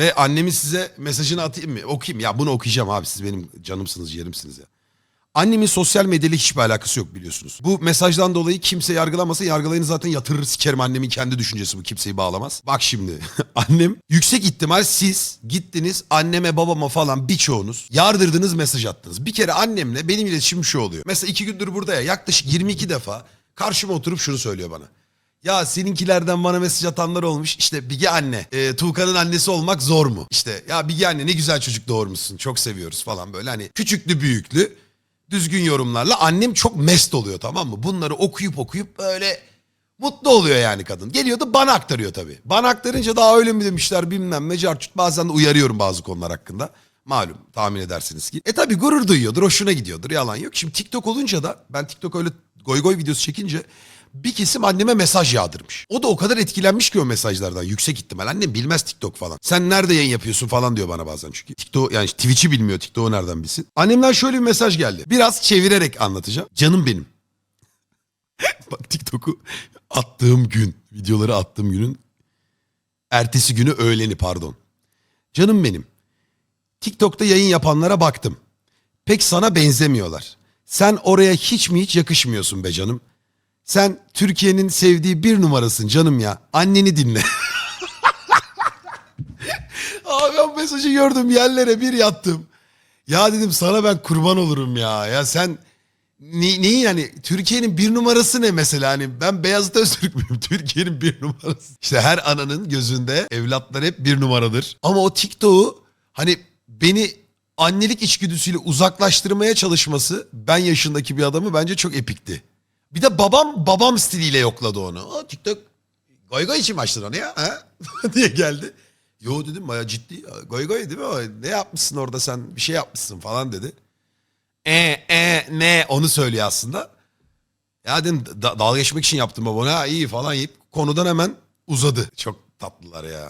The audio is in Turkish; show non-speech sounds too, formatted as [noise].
Ve annemin size mesajını atayım mı? Okuyayım. Ya bunu okuyacağım abi. Siz benim canımsınız, yerimsiniz ya. Annemin sosyal medyayla hiçbir alakası yok biliyorsunuz. Bu mesajdan dolayı kimse yargılamasa yargılayını zaten yatırır sikerim annemin kendi düşüncesi bu kimseyi bağlamaz. Bak şimdi [laughs] annem yüksek ihtimal siz gittiniz anneme babama falan birçoğunuz yardırdınız mesaj attınız. Bir kere annemle benim iletişimim şu oluyor. Mesela iki gündür burada ya yaklaşık 22 defa karşıma oturup şunu söylüyor bana. Ya seninkilerden bana mesaj atanlar olmuş. İşte Bige anne, e, Tuğkan'ın annesi olmak zor mu? İşte ya Bige anne ne güzel çocuk doğurmuşsun. Çok seviyoruz falan böyle hani küçüklü büyüklü düzgün yorumlarla annem çok mest oluyor tamam mı? Bunları okuyup okuyup böyle mutlu oluyor yani kadın. Geliyor da bana aktarıyor tabii. Bana aktarınca daha öyle mi demişler bilmem ne carçut. Bazen de uyarıyorum bazı konular hakkında. Malum tahmin edersiniz ki. E tabii gurur duyuyordur, hoşuna gidiyordur. Yalan yok. Şimdi TikTok olunca da ben TikTok öyle goy goy videosu çekince bir kesim anneme mesaj yağdırmış. O da o kadar etkilenmiş ki o mesajlardan yüksek ihtimal. Annem bilmez TikTok falan. Sen nerede yayın yapıyorsun falan diyor bana bazen çünkü. TikTok yani Twitch'i bilmiyor TikTok'u nereden bilsin. Annemden şöyle bir mesaj geldi. Biraz çevirerek anlatacağım. Canım benim. [laughs] Bak TikTok'u attığım gün, videoları attığım günün ertesi günü öğleni pardon. Canım benim. TikTok'ta yayın yapanlara baktım. Pek sana benzemiyorlar. Sen oraya hiç mi hiç yakışmıyorsun be canım. Sen Türkiye'nin sevdiği bir numarasın canım ya. Anneni dinle. [laughs] Abi ben mesajı gördüm yerlere bir yattım. Ya dedim sana ben kurban olurum ya. Ya sen ne, neyi yani Türkiye'nin bir numarası ne mesela hani ben Beyazıt [laughs] Öztürk müyüm Türkiye'nin bir numarası. İşte her ananın gözünde evlatlar hep bir numaradır. Ama o TikTok'u hani beni annelik içgüdüsüyle uzaklaştırmaya çalışması ben yaşındaki bir adamı bence çok epikti. Bir de babam babam stiliyle yokladı onu. O TikTok goy goy için mi onu ya? Ha? [laughs] diye geldi. Yo dedim baya ciddi. Goy goy değil mi o? Ne yapmışsın orada sen bir şey yapmışsın falan dedi. E e ne onu söylüyor aslında. Ya dedim da- dalga geçmek için yaptım baba. Ha iyi falan yiyip konudan hemen uzadı. Çok tatlılar ya.